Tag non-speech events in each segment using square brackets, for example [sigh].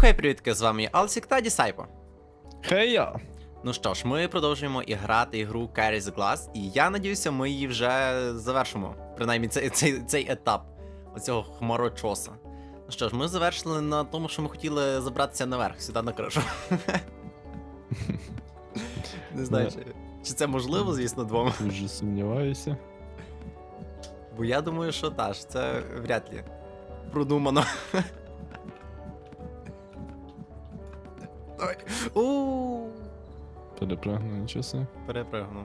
хей, привітки, з вами Алсік та Дісайпо. Хея! Ну що ж, ми продовжуємо і грати ігру Carry Glass, і я надіюся, ми її вже завершимо. Принаймні цей, цей, цей етап оцього хмарочоса. Ну що ж, ми завершили на тому, що ми хотіли забратися наверх, сюди на кришу. [laughs] Не знаю, чи, чи це можливо, звісно, двом. Дуже сумніваюся. Бо я думаю, що та ж, це вряд ли продумано. Ой. У. Перепрягну часи. Перепригнув.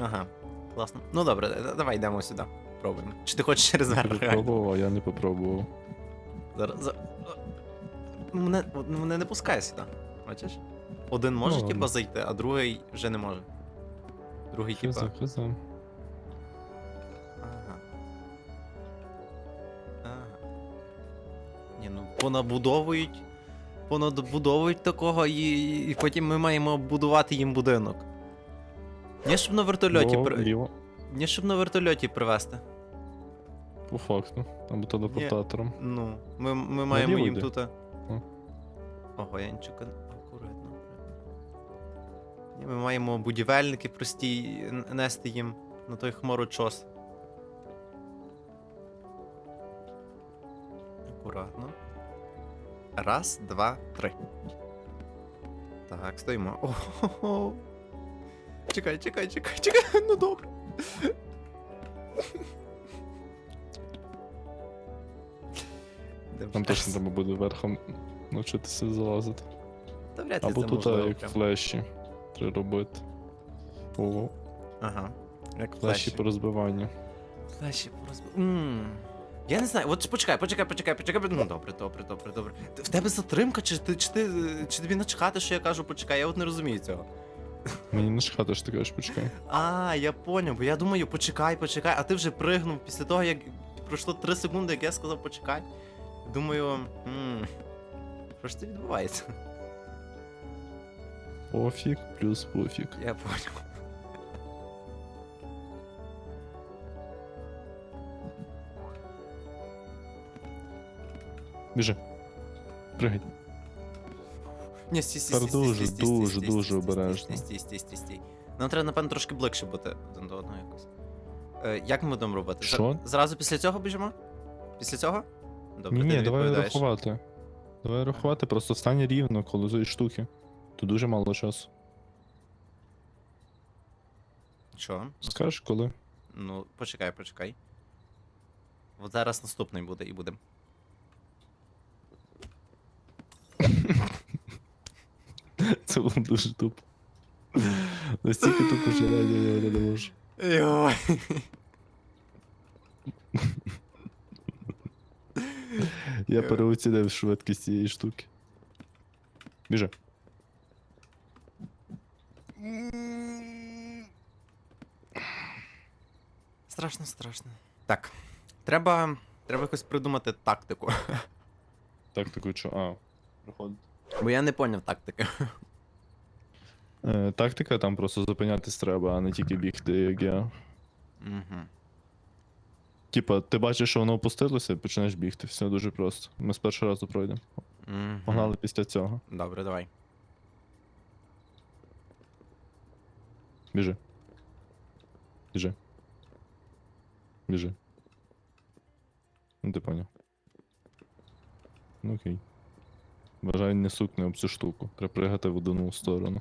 Ага, класно. Ну добре, давай йдемо сюди. Пробуємо. Чи ти хочеш через верх? Перепробував, а я не попробував. Зараз. за- Мене, мене не пускає сюди. Бачиш? Один може, Ну, типа, зайти, а другий вже не може. Другий, типа. Хиза, хиза. Ага. Ага. Ні, ну понабудовують. Понабудовують такого і, і потім ми маємо будувати їм будинок. Ні, щоб на вертольоті Бо при... ліво. Ні, щоб на вертольоті привезти. По факту. Або телепортатором. Ну, ми, ми маємо їм йди. тут. а- Ого, я нічого акуратно. Ні, Ми маємо будівельники прості н- нести їм на той хмарочос. Акуратно. Раз, два, три. Так, стоїмо. Ого. Чекай, чекай, чекай, чекай. [laughs] Ну добре. Там точно треба буде верхом навчитися залазити. Та вряд ли Або це тут, як прям. флеші. Треба робити. Ого, Ага. Як флеші флеші. по розбиванню. Флеші по розб... Ммм. Я не знаю, от почекай, почекай, почекай, почекай. Ну добре, добре, добре, добре. В тебе затримка, чи ти, чи ти, чи тобі начхати, що я кажу, почекай, я от не розумію цього. Мені не шкати, що ти кажеш, почекай. А, я поняв, бо я думаю, почекай, почекай, а ти вже пригнув після того, як пройшло 3 секунди, як я сказав почекай. Думаю, ммм. Що ж це відбувається? Пофіг плюс пофіг. Я поняв. Біжи. Пригай. Ні, стій, стій, Тепер стій, стій, дуже, стій, стій, дуже, стій, дуже стій, обережно. Стій, стій, стій, стій. Нам треба, напевно, трошки ближче бути один до одного якось. Е, як ми будемо робити? Зра- Що? Зразу після цього біжимо? Після цього? Добре, Ні, ти ні, давай відповідаєш. рахувати. Давай рахувати, просто стань рівно коло цієї штуки. Тут дуже мало часу. Що? Скажеш, коли? Ну, почекай, почекай. От зараз наступний буде і будемо. Це було дуже тупо. Настільки тупо, що я не можу. Йой. Я переоцінив швидкість цієї штуки. Біжи. Страшно, страшно. Так. Треба. Треба якось придумати тактику. Так, такий, що. А, проходить. Бо я не поняв тактики. Е, тактика там просто зупинятись треба, а не тільки бігти, як я. Угу. Типа, ти бачиш, що воно опустилося, і починаєш бігти. Все дуже просто. Ми з першого разу пройдемо. Погнали після цього. Добре, давай. Біжи. Біжи. Біжи. Ну, ти поняв. Ну окей. Бажаю не сукни об цю штуку. Треба пригати в одну сторону.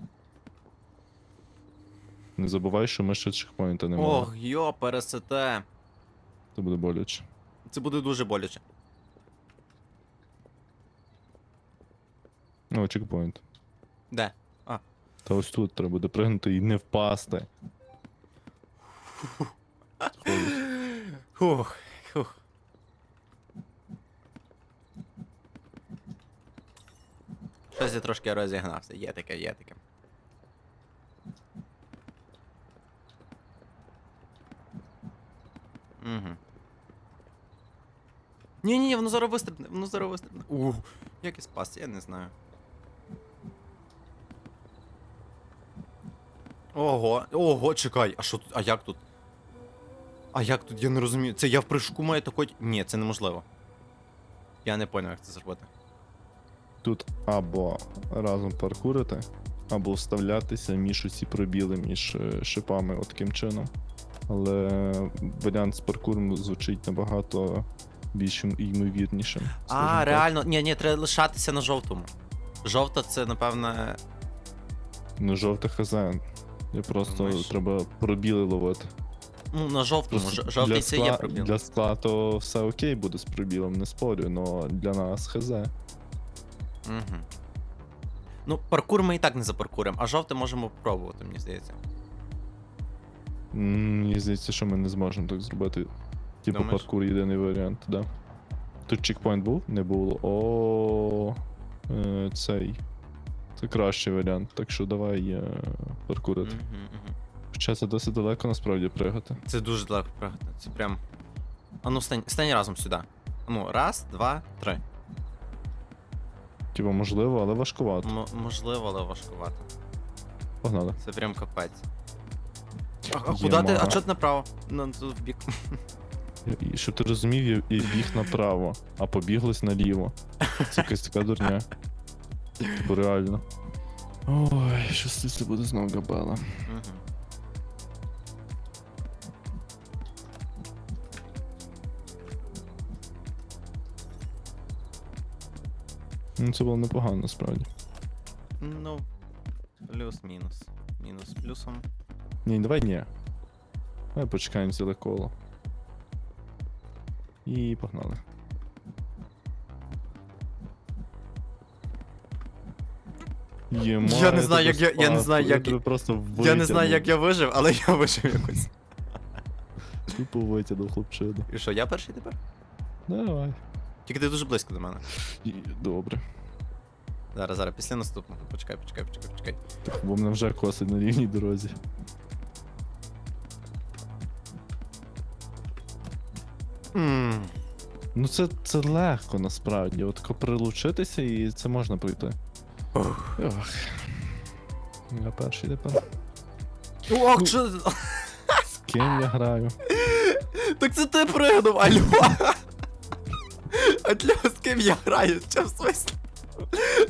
Не забувай, що ми ще чекпоінта не маємо. Ох, йо, пересете. Це буде боляче. Це буде дуже боляче. О, чекпоінт. Де? А. Та ось тут треба буде пригнути і не впасти. Хух. Щось я трошки розігнався. Є таке, є таке. Угу. Ні, ні, ні, воно зараз вистрибне, воно зараз вистрибне. Ух, як і спас, я не знаю. Ого, ого, чекай, а що тут? А як тут? А як тут? Я не розумію. Це я в прыжку маю такой. Ні, це неможливо. Я не поняв, як це зробити. Тут або разом паркурити, або вставлятися між усі пробіли між е, шипами от таким чином. Але варіант з паркуром звучить набагато більш йм- ймовірнішим. А, так. реально, ні, ні, треба лишатися на жовтому. Жовта це, напевне. Ну, жовте хз. Я просто Думаєш? треба пробіли ловити. Ну, на жовтому. Просто Ж- Жовтий для це є скла- пробіл. Для скла то все окей буде з пробілом, не спорю, але для нас хз. Угу. Ну, паркур ми і так не запаркуримо, а жовте можемо попробувати, мені здається. Мені здається, що ми не зможемо так зробити. Типу Думаєш? паркур єдиний варіант, да. Тут чекпоінт був? Не було. О, е, цей. Це кращий варіант, так що давай е, паркурити. Хоча це досить далеко насправді пригати. Це дуже далеко пригати. Це прям. А ну, стань, стань разом сюди. Ну, раз, два, три. Типу, можливо, але важкувато. М- можливо, але важкувато. Погнали. Це прям капець. А, а куди ти? А чого ти направо? Ну, тут в бік. І щоб ти розумів, я, біг направо, а побіглось наліво. Це якась така дурня. Типу реально. Ой, щось це буде знову габела. Ну, це було непогано насправді. Ну, плюс-мінус. Мінус плюсом. Ні, давай ні. Давай почекаємо ціле коло. І погнали. Єма, Я не знаю, як я- я не знаю, як- тебе просто Я не знаю, як я вижив, але я вижив якось. [laughs] Тупо витягнув хлопчину. І що, я перший тепер? Давай. Тільки ти дуже близько до мене. І, добре. Зараз, зараз, після наступного. Почекай, почекай, почекай, почекай. Так, бо мене вже косить на рівній дорозі. Ммм. Ну це, це легко насправді. От тако прилучитися і це можна пройти. Ох. Я перший тепер. Ох, що. З ким я граю? Так це ти пригнув, алло! А для з ким я граю? Що в смислі?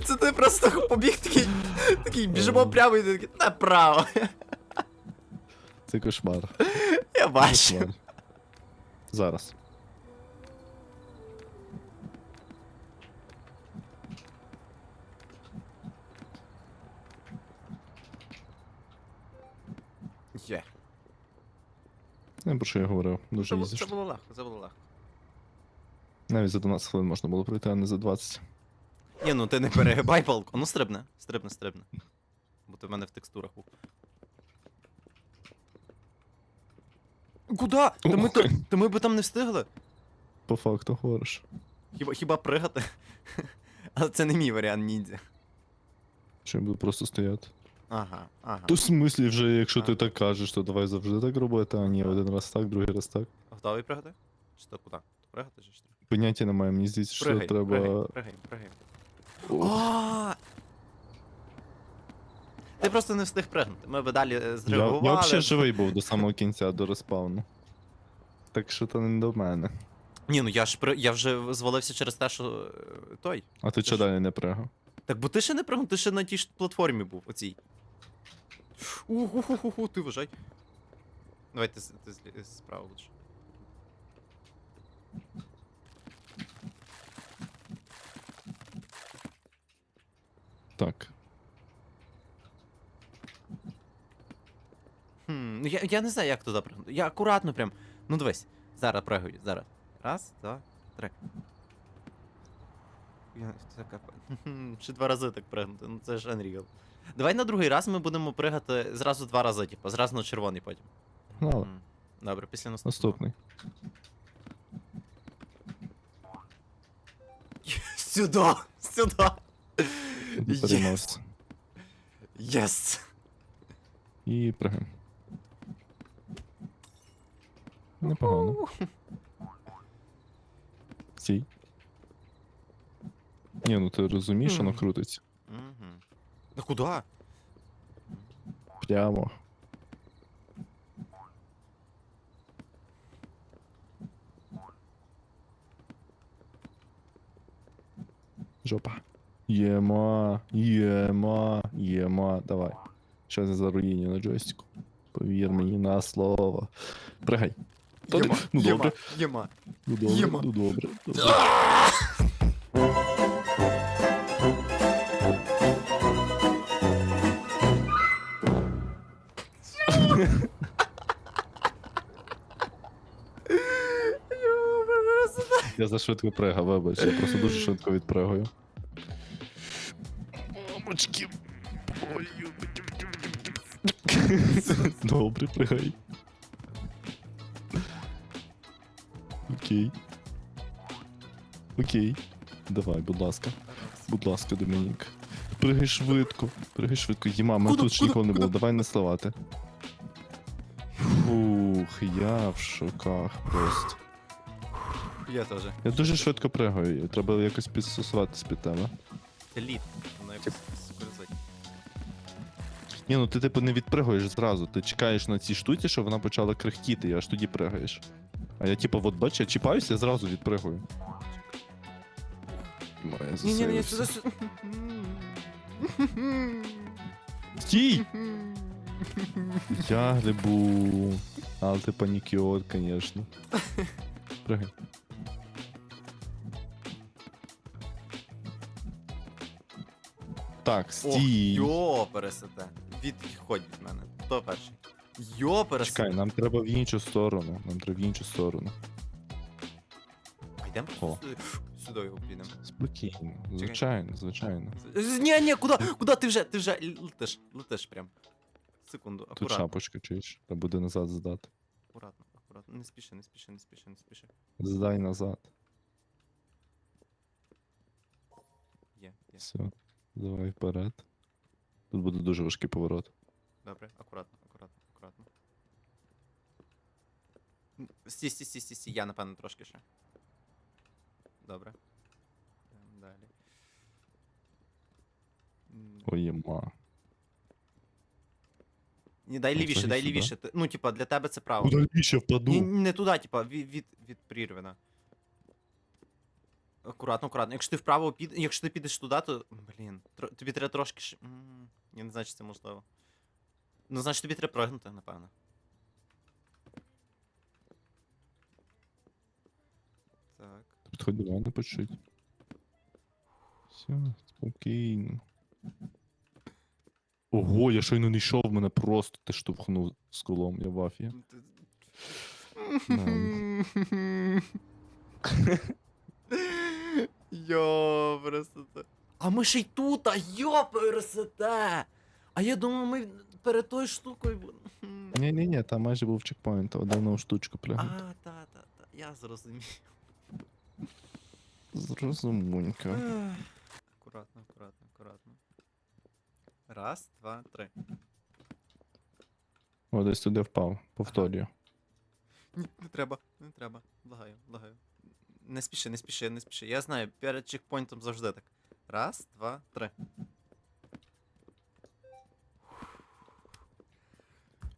Це ти просто побіг такий. Такий біжимо прямо і ти такий направо. Це кошмар. Я бачу. Зараз. Є. Не про що я говорив. Дуже Це, це було легко, це було легко. Навіть за 12 хвилин можна було пройти, а не за 20. Ні, ну ти не перегибай палку. Ну стрибне, стрибне, стрибне. Бо ти в мене в текстурах був. Куда? Та ми, то, та ми би там не встигли. По факту говориш. Хіба, хіба пригати? [laughs] Але це не мій варіант ніндзя. Що я буду просто стояти. Ага, ага. То в смислі вже, якщо ти так кажеш, то давай завжди так робити, а ні, один раз так, другий раз так. Готовий пригати? Чи то куди? Пригати чи що? Поняття немає, мені здається, що Пригай, треба. пригай, пригай, пригай. Ти просто не встиг пригнути. Ми би далі е, Я, я зреагували. взагалі живий був до самого кінця, до респауну. Так що то не до мене. Ні, ну я ж при... я вже звалився через те, що е, той. А ти Ти чого ж- далі не пригав? Так бо ти ще не пригнув, ти ще на тій ж платформі був, оцій. Уху-ху-ху, ти вважай. Давай ти, з- ти справа лучше. Так. Хм, ну я, я не знаю, як туди пригнути. Я акуратно прям. Ну дивись. Зараз пригаю, зараз. Раз, два, три. Я, це Ще [laughs] два рази так пригнути, ну це ж Unreal. Давай на другий раз ми будемо пригати зразу два рази, типу, зразу на червоний потім. Гнали. М, Добре, після наступного. Наступний. Сюди! Сюди! Є. Єс! І пригай. Непогано. Стій. Ні, ну ти розумієш, воно Мгм. крутиться. Угу. А куди? Прямо. Жопа. Єма, єма, єма. Давай. Щас я заруїню на джойстику. Повір мені на слово. Пригай. Єма, ну єма, добре. єма. Ну добре, Єма. ну добре. добре. Я за швидко пригав, вибач, я просто дуже швидко відпригаю. Мамочки. Ой, [laughs] Добре, пригай. Окей. Окей. Давай, будь ласка. Будь ласка, Домінік. Пригай швидко. Пригай швидко. Єма, ми Куди, тут ще куди, ніколи не було. Давай не сливати. Фух, я в шоках просто. Я теж. Я дуже швидко пригаю, треба якось підстосуватись під тебе. Це лід. Воно якось скользить. Ні, ну ти типу не відпригуєш зразу, ти чекаєш на цій штуці, щоб вона почала крихтіти, і аж тоді пригаєш. А я типу, от бачиш, я чіпаюся, я зразу відпригую. Моя Ні, ні, ні, засейвився. сюди, сюди. Стій! [laughs] Я грибу. Але ти панікіот, звісно. Пригай. Так, стій. йо, пересете. Відходь від мене. Хто перший? Йо, пересете. Чекай, нам треба в іншу сторону. Нам треба в іншу сторону. А йдемо просто сюди, сюди його підемо. Спокійно, звичайно, звичайно. Ні, ні, куди? Куди ти вже? Ти вже летиш, летиш прям. Секунду, Тут акуратно. шапочка чуєш, треба буде назад здати. Акуратно, акуратно. Не спіши, не спіши, не спіши, не спіши. Здай назад. Є, є. Все. Давай вперед. Тут буде дуже важкий поворот. Добре, акуратно, акуратно, акуратно. М, Стій, стій, стій, стій, стій, я напевно трошки ще. Добре. Йдемо Далі. М, Ой, єма. Ні, дай Ну, лівіше, взагалі дай сюди. лівіше. Ти- Ну, типа, для тебе це право. Куди ще впаду? Ні, не туди, типа, від, від, від прірвина. Акуратно, акуратно. Якщо ти вправо під... Якщо ти підеш туди, то. Блін. Тро... Тобі треба трошки. ш- М, Я не знаю, чи це можливо. Ну, значить тобі треба пригнути, напевно. Так. Підходь до мене почуть. Все, спокійно. Ого, я щойно не йшов, мене просто ти штовхнув з колом, я в афі. [laughs] Йо, пересете. А ми ще й тут, а йо, пересете! А я думав, ми перед тою штукою. бу- Ні-ні-ні, там майже був чекпоінт, одну штучку А, та, та, та, я зрозумів. Зрозумунька. Ех. Акуратно, акуратно, акуратно. Раз, два, три. О, десь туди впав. Повторюю. Ні, не треба, не треба. Благаю, благаю. Не спіши, не спіши, не спіши. Я знаю, перед чекпоінтом завжди так. Раз, два, три.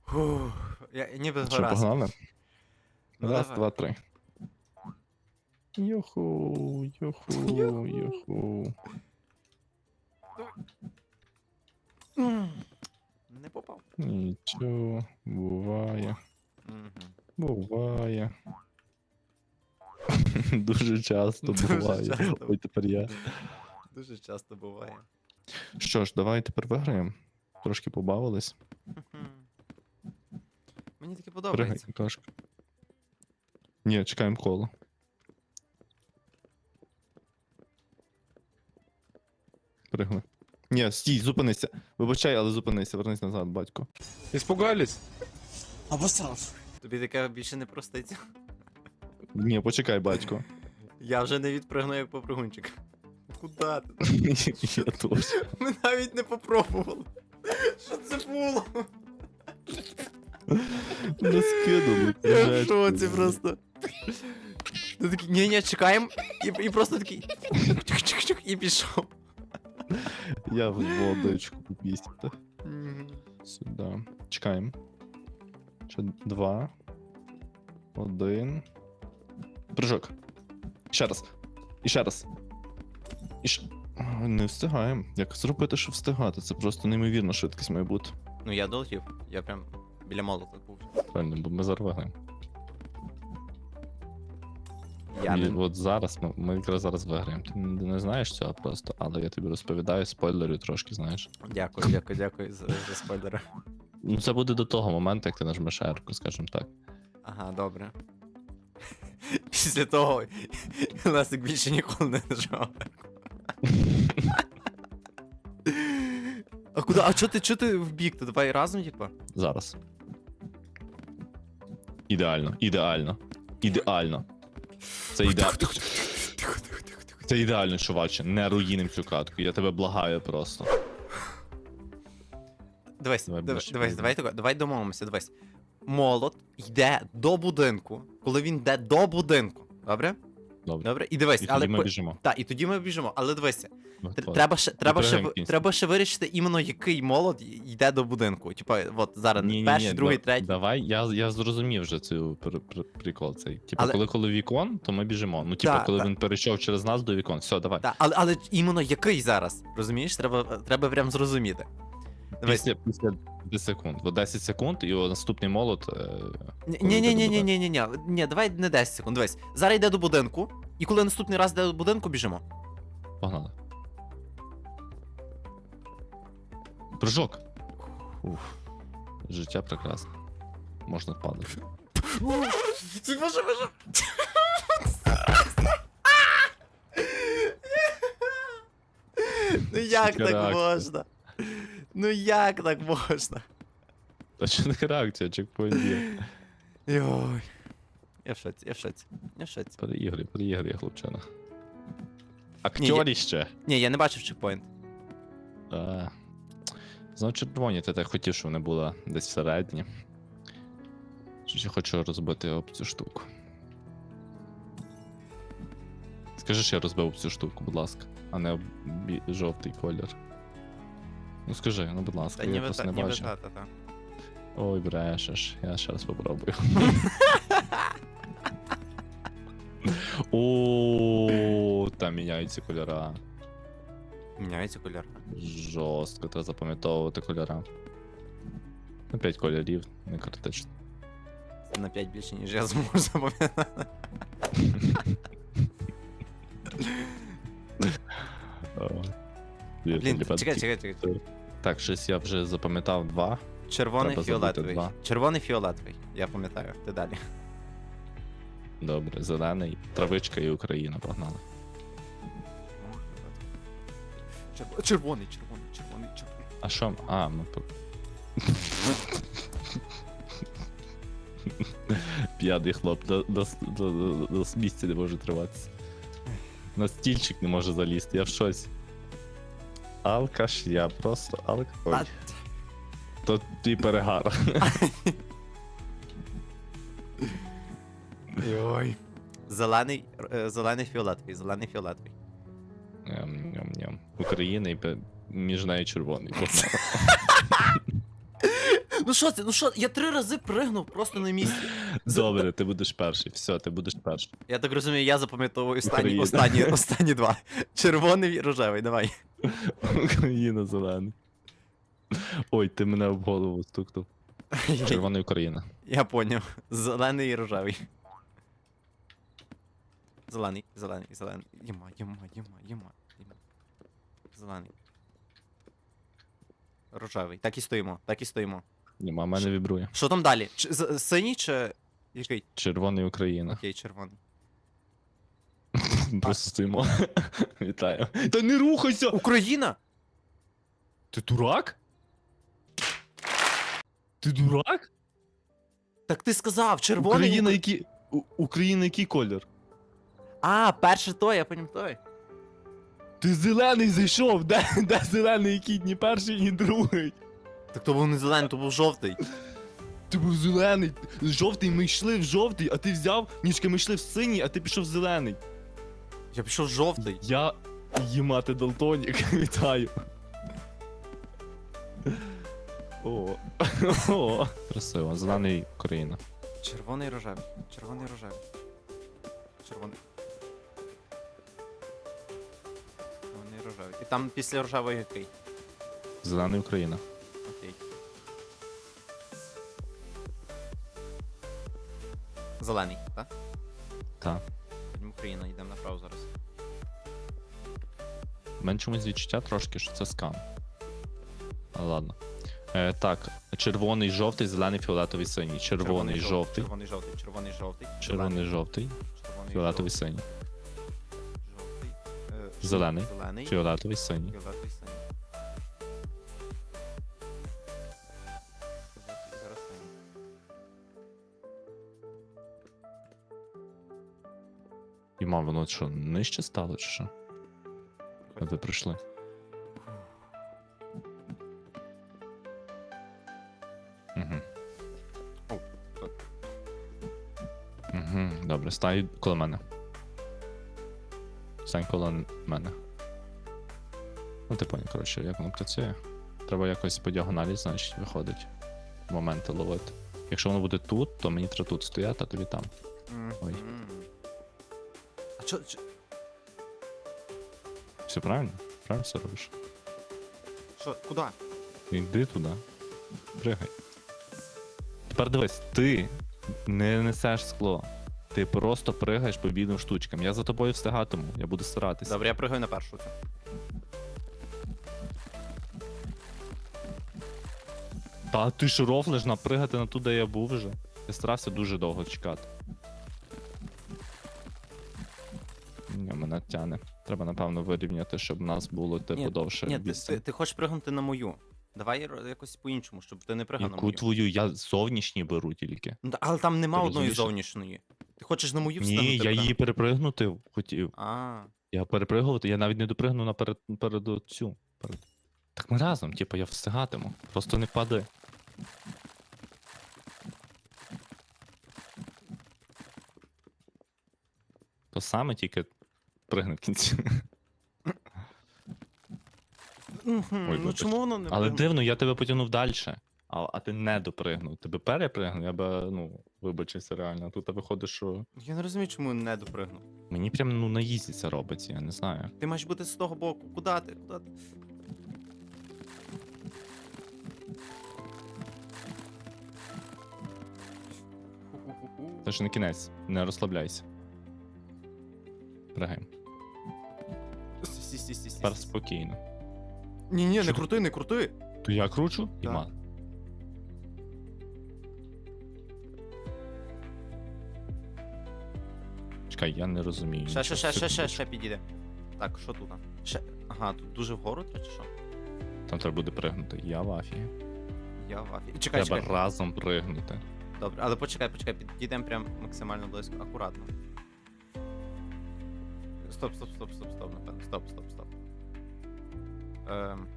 Фух, я ніби Що, гаразд. погнали? Ну, Раз, давай. два, три. Йоху, йоху, Юху. йоху. М, Не попав. Нічого, буває. Мгм. Буває. [laughs] Дуже часто Дуже буває. часто. Ой, тепер я. Дуже часто буває. Що ж, давай тепер виграємо. Трошки побавились. Мгм. [laughs] Мені таке Пригай, подобається. кашка. Ні, чекаємо коло. Пригли. Ні, стій, зупинися. Вибачай, але зупинися, вернись назад, батько. Испугались? Обосрав. Тобі таке більше не проститься. Ні, почекай, батько. Я вже не відпригну як попригунчик. Куда ти? [laughs] Я теж. Ми навіть не попробували. Що це було? Не скинули. Я в шоці просто. Ти такий, ні, ні, чекаємо. І, і просто такий. Чук-чук-чук, і пішов. Я в водочку попісти. Мгм. Сюди. Чекаємо. Ще два. Один. Прыжок. Ще раз. І ще раз. І ще. Не встигаємо. Як зробити, щоб встигати? Це просто неймовірна швидкість має бути. Ну я долетів. Я прям біля молота був. Правильно, бо ми виграємо. Я І не... от зараз ми, ми якраз зараз виграємо. Ти не, не знаєш цього просто, але я тобі розповідаю, спойлерю трошки, знаєш. Дякую, дякую, дякую за, за спойлери. Ну це буде до того моменту, як ти нажмеш ерку, скажімо так. Ага, добре. [laughs] Після того [laughs] Лесик більше ніколи не нажав. А куди? А чо ти, чо ти в бік? То давай разом, типа? Зараз. Ідеально, ідеально. Ідеально. Це ідеально. Це ідеально, чуваче. Не руїним цю катку. Я тебе благаю просто. Давай давай, давай, давай, давай домовимося, дивись. Молот йде до будинку, коли він йде до будинку. Добре? Добре. Добре? І дивись, І але ми по- біжимо. Так, і тоді ми біжимо. Але дивися, Ну, тр- треба ще, треба, ще, в- треба ще вирішити іменно який молот й- йде до будинку. Типа, от зараз Ні, ні, перший, ні, другий, да- третій. Давай, я, я зрозумів вже цю пр- пр- прикол цей. Типу, Але- коли коли вікон, то ми біжимо. Ну, типу, Да, коли да. він перейшов через нас до вікон. Все, давай. Так, але, але іменно який зараз? Розумієш? Треба, треба прям зрозуміти. Дивись. Після, після 10 секунд. Бо 10 секунд і о, наступний молот. Е... Ні, ні, ні, ні, ні, ні, ні, давай не 10 секунд. Дивись. Зараз йде до будинку, і коли наступний раз йде до будинку, біжимо. Погнали. Прыжок. Уф. Життя прекрасне. Можна падати. Це може, може. [laughs] Ну як так можна? Ну як так можна? А чи не реакція, чекпоінт є? Йой. Я в шоці, я в шоці. Я в шоці. Переігри, переігри, хлопчина. Актьоріще. Ні, я не бачив чекпоінт. А. Знов червоні, ти так хотів, щоб вони були десь всередині. Щось я хочу розбити об цю штуку. Скажи, що я розбив об цю штуку, будь ласка, а не об бі- жовтий колір. Ну скажи, ну будь ласка, Та я ніби просто так, не ніби бачу. та, та, та. Ой, брешеш, я ще раз попробую. [laughs] О, там міняються кольора. Міняється кольор. Жорстко, треба запам'ятовувати кольора. Ну, 5 кольорів, не критично. Це на 5 більше, ніж я зможу запам'ятати. Блін, чекай, чекай, чекай. Так, щось я вже запам'ятав два. Червоний Треба забути фіолетовий. два. Червоний фіолетовий. Я пам'ятаю. Ти далі. Добре, зелений, травичка і Україна, погнали. Червоний, червоний, червоний, червоний, червоний. А що? А, ну по. П'ятий хлоп до, до, до, до, до місця не може триватися. На стільчик не може залізти, я в щось. Алкаш, я просто алкаш. То твій перегар. [laughs] Ой. Зелений, е, зелений фіолетовий, зелений фіолетовий. Ням-ням-ням. Україна і пе- між нею червоний. [laughs] Ну що це? Ну що, я три рази пригнув просто на місці. Добре, ти будеш перший. Все, ти будеш перший. Я так розумію, я запам'ятовую останні, Україна. останні, останні два. Червоний і рожевий, давай. Україна зелений. Ой, ти мене в голову стукнув. Червона Україна. Я поняв. Зелений і рожевий. Зелений, зелений, зелений. Єма, єма, єма, єма, єма. Зелений. Рожевий. Так і стоїмо, так і стоїмо. Нема, мене вібрує. Що там далі? Ч- з- синій чи. Який? Червоний Україна. Окей, червоний. Просто стоїмо. [laughs] Вітаю. Та не рухайся! Україна! Ти дурак? Ти дурак? Так ти сказав, червоний. Україна який. У- Україна який колір? А, перший той, я поняв той. Ти зелений зайшов! Де, де зелений який? Ні перший, ні другий. Так то був не зелений, то був жовтий. Ти був зелений. Жовтий, ми йшли в жовтий, а ти взяв, ніжки ми йшли в синій, а ти пішов в зелений. Я пішов жовтий. Я їмати Далтонік, [laughs] вітаю. О. [laughs] О. Красиво, зелений Україна. Червоний рожевий. Червоний рожевий. Червоний. Червоний рожевий. І там після рожевої який? Зелений Україна. Окей. Зелений, так? Так. Потім Україна, йдемо У мене чомусь відчуття трошки, що це скам. Ладно. Е, так, червоний, жовтий, зелений, фіолетовий, синій. Червоний, жовтий, Червоний, жовтий, червоний, жовтий. червоний, жовтий, червоний, фіолетовий, синій. жовтий. е, Зелений, Зелений. Фіолетовий, синій. Фіолетовий, синій. Фіолетовий, зараз синій. І мав, воно що, нижче стало, чи що? Ви. Угу. Угу, добре, стай коло мене. Стань коло мене. Ну, ти поняв, коротше, як воно працює. Треба якось по діагоналі, значить, виходить. Моменти ловити. Якщо воно буде тут, то мені треба тут стояти, а тобі там. Ой. А чо, чо, Все правильно? Правильно все робиш? що, куди? Йди туди. Пригай. Тепер дивись, ти не несеш скло. Ти просто пригаєш по бідним штучкам. Я за тобою встигатиму, я буду старатися. Добре, я пригаю на першу цю. Та ти ж рофлиш напригати на ту, де я був вже. Я старався дуже довго чекати. Ні, мене тяне. Треба, напевно, вирівняти, щоб в нас було типу Ні, довше. Ні, ти, ти, ти хочеш пригнути на мою. Давай ро- якось по-іншому, щоб ти не пригав на Яку мою. твою я зовнішній беру тільки. Ну, та- Але там нема Ти одної розумієш? зовнішньої. Ти хочеш на мою встигнути? Ні, я її перепригнути хотів. А, Я перепригувати, я навіть не допригну наперед перед цю. Перед... Так ми разом, типу, я встигатиму. Просто не впади. То саме тільки пригни в кінці. Ой, ну вибач. чому воно не Але пригну- дивно, я тебе потягнув далі. А, а ти не допригнув. Тебе перепригнув, я би, ну, вибачився реально. А Тут виходить, що. Я не розумію, чому не допригнув. Мені прям ну на їзді це робиться, я не знаю. Ти маєш бути з того боку. Куди ти? Куди ти? Ху-ху-ху-ху. Це ж не кінець, не розслабляйся. Пригаємо. Сі, сі, сі, Тепер спокійно. Ні, ні, не Що? крути, не крути. То я кручу? Так. Іма. Чекай, я не розумію. Ще, ще, ще, нічого. ще, ще, ще підійде. Так, що тут? Ще. Ага, тут дуже вгору треба чи що? Там треба буде пригнути. Я в афі. Я в афі. Чекай, Треба чекай. разом пригнути. Добре, але почекай, почекай, підійдемо прям максимально близько, акуратно. Стоп, стоп, стоп, стоп, стоп, напевно. Стоп, стоп, стоп. Ем,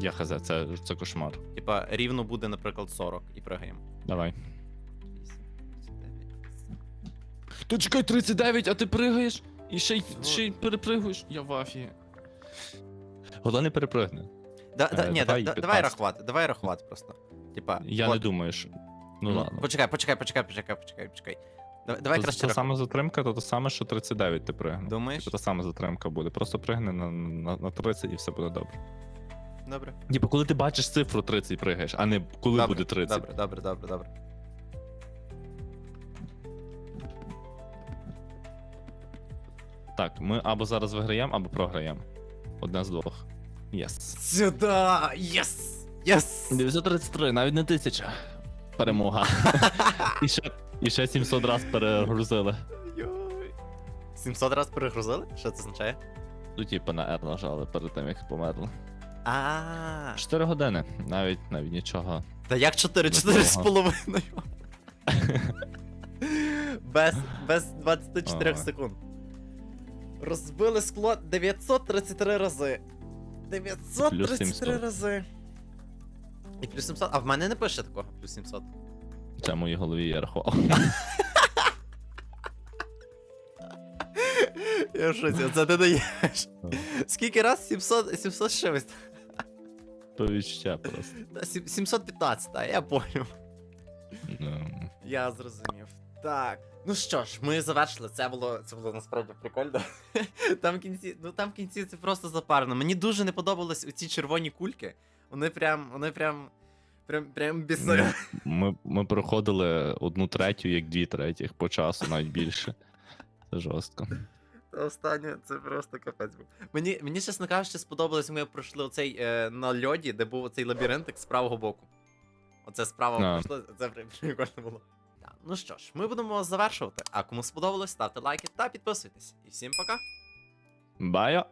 Я хз, це, це кошмар. типа, рівно буде, наприклад, 40 і пригаємо. Давай. 8, 39. То чекай, 39, а ти пригаєш? І ще й, ще й перепригуєш. Я в афі. Головне перепригни. Да, да, Е, ні, давай да, да, 15. давай рахувати, давай рахувати просто. Типа, Я от, не думаю, що. Ну ладно. Почекай, почекай, почекай, почекай, почекай, почекай. Давай, давай то, краще рахувати. саме затримка, то те саме, що 39 ти пригнув. Думаєш? Та саме затримка буде. Просто пригни на, на, на 30 і все буде добре. Добре. Типа, коли ти бачиш цифру 30 пригаєш, а не коли добре, буде 30. Добре, добре, добре, добре. Так, ми або зараз виграємо, або програємо. Одне з двох. Єс. Сюда! Єс! Єс! 933, навіть не тисяча. Перемога. [laughs] і, ще, і ще 700 раз перегрузили. 700 раз перегрузили? Що це означає? Ну, типу, на R нажали перед тим, як померли. А. 4 години, навіть навіть нічого. Та як 4? 4 з половиною. [laughs] Без, без 24 Ага. секунд. Розбили скло 933 рази. 933 рази. І плюс 700. А в мене не пише такого, плюс 700. Це в моїй голові я рахував. Я в шоці, це ти даєш. Скільки раз? 700, 700 ще ось. То відчуття просто. Та, сім- 715, а я поняв. Ну, Я зрозумів. Так. Ну що ж, ми завершили. Це було це було насправді прикольно. Там в кінці, ну там в кінці це просто запарно. Мені дуже не подобались оці червоні кульки. Вони прям, вони прям. Прям, прям бісили. Ми, ми проходили одну третю, як дві третіх, по часу навіть більше. Це жорстко. Останнє, це просто капець був. Мені, мені, чесно кажучи, сподобалось, ми пройшли оцей е, на льоді, де був оцей лабіринтик з правого боку. Оце справа пройшло, це при- [laughs] прикольно було. Так, ну що ж, ми будемо завершувати. А кому сподобалось, ставте лайки та підписуйтесь. І всім пока! Бая!